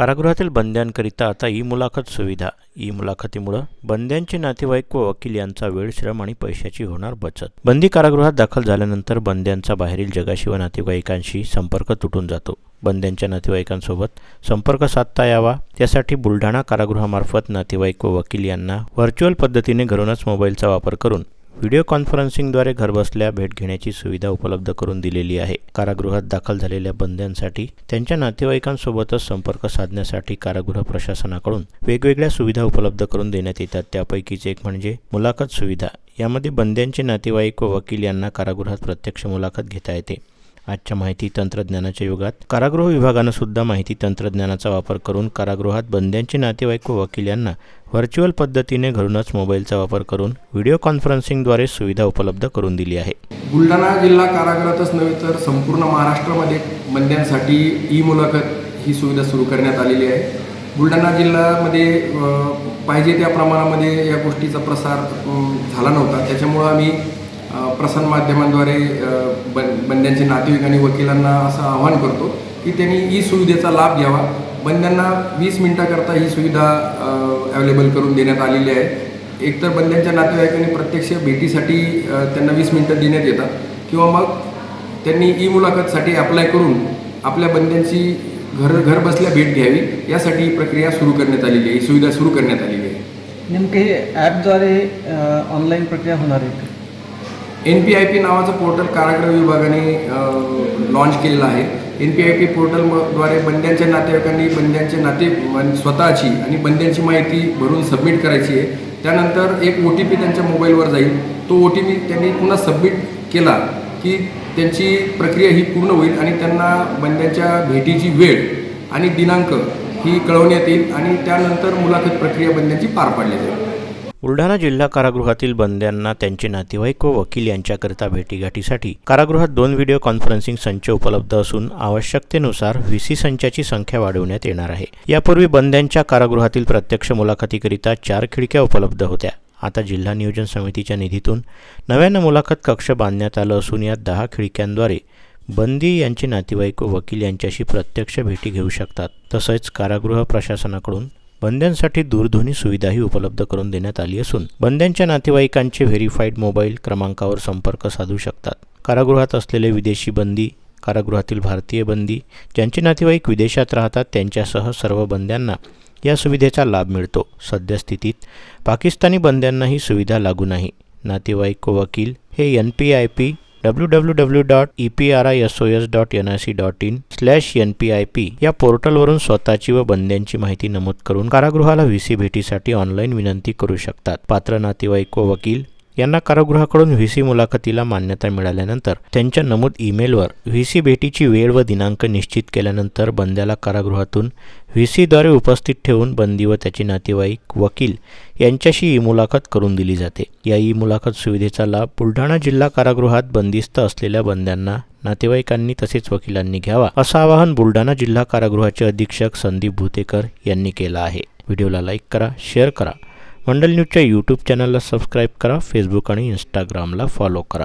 कारागृहातील बंद्यांकरिता आता ई मुलाखत सुविधा. ई मुलाखतीमुळं बंद्यांचे नातेवाईक व वकील यांचा वेळ श्रम आणि पैशाची होणार बचत. बंदी कारागृहात दाखल झाल्यानंतर बंद्यांचा बाहेरील जगाशी व नातेवाईकांशी संपर्क तुटून जातो. बंद्यांच्या नातेवाईकांसोबत संपर्क साधता यावा. त्यासाठी बुलढाणा कारागृहामार्फत नातेवाईक व वकील यांना व्हर्च्युअल पद्धतीने घरूनच मोबाईलचा वापर करून व्हिडिओ कॉन्फरन्सिंगद्वारे घरबसल्या भेट घेण्याची सुविधा उपलब्ध करून दिलेली आहे. कारागृहात दाखल झालेल्या बंद्यांसाठी त्यांच्या नातेवाईकांसोबतच संपर्क साधण्यासाठी कारागृह प्रशासनाकडून वेगवेगळ्या सुविधा उपलब्ध करून देण्यात येतात. त्यापैकीच एक म्हणजे मुलाखत सुविधा. यामध्ये बंद्यांचे नातेवाईक व वकील यांना कारागृहात प्रत्यक्ष मुलाखत घेता येते. आजच्या माहिती तंत्रज्ञानाच्या युगात कारागृह विभागानं सुद्धा माहिती तंत्रज्ञानाचा वापर करून कारागृहात बंद्यांचे नातेवाईक व वकील यांना व्हर्च्युअल पद्धतीने घरूनच मोबाईलचा वापर करून व्हिडिओ कॉन्फरन्सिंगद्वारे सुविधा उपलब्ध करून दिली आहे. बुलढाणा जिल्हा कारागृहातच नव्हे तर संपूर्ण महाराष्ट्रामध्ये बंद्यांसाठी ई मुलाखत ही सुविधा सुरू करण्यात आलेली आहे. बुलढाणा जिल्ह्यामध्ये पाहिजे त्या प्रमाणामध्ये या गोष्टीचा प्रसार झाला नव्हता. त्याच्यामुळं आम्ही प्रसार प्रसारमाध्यमांद्वारे बन बंद्यांचे नातेवाईक आणि वकिलांना असं आवाहन करतो की त्यांनी ई सुविधेचा लाभ घ्यावा. बंद्यांना वीस मिनटाकरता ही सुविधा अवेलेबल करून देण्यात आलेली आहे. एकतर बंद्यांच्या नातेवाईकांनी प्रत्यक्ष भेटीसाठी त्यांना वीस मिनटं देण्यात येतात. किंवा मग त्यांनी ई मुलाखतसाठी अप्लाय करून आपल्या बंद्यांची घर घर बसल्या भेट घ्यावी. यासाठी ही प्रक्रिया सुरू करण्यात आलेली आहे. ही सुविधा सुरू करण्यात आलेली आहे. नेमके हे ॲपद्वारे ऑनलाईन प्रक्रिया होणार आहे एन पी आय पी नावाचं पोर्टल कारागृह विभागाने लॉन्च केलेलं आहे. एन पी आय पी पोर्टलद्वारे बंद्यांच्या नातेवाईकांनी बंद्यांचे नाते स्वतःची आणि बंद्यांची माहिती भरून सबमिट करायची आहे. त्यानंतर एक ओ टी पी त्यांच्या मोबाईलवर जाईल. तो ओ टी पी त्यांनी पुन्हा सबमिट केला की त्यांची प्रक्रिया ही पूर्ण होईल आणि त्यांना बंद्यांच्या भेटीची वेळ आणि दिनांक ही कळवण्यात येईल आणि त्यानंतर मुलाखत प्रक्रिया बंद्यांची पार पाडली जाईल. बुलढाणा जिल्हा कारागृहातील बंद्यांना त्यांचे नातेवाईक व वकील यांच्याकरिता भेटीगाठीसाठी कारागृहात दोन व्हिडिओ कॉन्फरन्सिंग संच उपलब्ध असून आवश्यकतेनुसार व्ही सी संचाची संख्या वाढवण्यात येणार आहे. यापूर्वी बंद्यांच्या कारागृहातील प्रत्यक्ष मुलाखतीकरिता चार खिडक्या उपलब्ध होत्या. आता जिल्हा नियोजन समितीच्या निधीतून नव्यानं मुलाखत कक्ष बांधण्यात आलं असून या दहा खिडक्यांद्वारे बंदी यांचे नातेवाईक व वकील यांच्याशी प्रत्यक्ष भेटी घेऊ शकतात. तसेच कारागृह प्रशासनाकडून बंद्यांसाठी दूरध्वनी सुविधाही उपलब्ध करून देण्यात आली असून बंद्यांच्या नातेवाईकांचे व्हेरीफाईड मोबाईल क्रमांकावर संपर्क साधू शकतात. कारागृहात असलेले विदेशी बंदी कारागृहातील भारतीय बंदी ज्यांचे नातेवाईक विदेशात राहतात त्यांच्यासह सर्व बंद्यांना या सुविधेचा लाभ मिळतो. सद्यस्थितीत पाकिस्तानी बंद्यांना ही सुविधा लागू नाही. नातेवाईक व वकील हे N P I P W W W dot E P R I S O S dot N I C dot in slash N P I P या पोर्टलवरून स्वतःची व बंद्यांची माहिती नमूद करून कारागृहाला व्ही सी भेटीसाठी ऑनलाईन विनंती करू शकतात. पात्र नातेवाईक व वकील यांना कारागृहाकडून व्ही सी मुलाखतीला मान्यता मिळाल्यानंतर त्यांच्या नमूद ईमेलवर व्ही सी भेटीची वेळ व दिनांक निश्चित केल्यानंतर बंद्याला कारागृहातून व्ही सीद्वारे उपस्थित ठेवून बंदी व त्याचे नातेवाईक वकील यांच्याशी ई मुलाखत करून दिली जाते. या ई मुलाखत सुविधेचा लाभ बुलढाणा जिल्हा कारागृहात बंदिस्त असलेल्या बंद्यांना नातेवाईकांनी तसेच वकिलांनी घ्यावा असं आवाहन बुलढाणा जिल्हा कारागृहाचे अधीक्षक संदीप भुतेकर यांनी केलं आहे. व्हिडिओला लाईक करा शेअर करा मंडल न्यूजच्या यूट्यूब चॅनलला सबस्क्राईब करा फेसबुक आणि इंस्टाग्रामला फॉलो करा.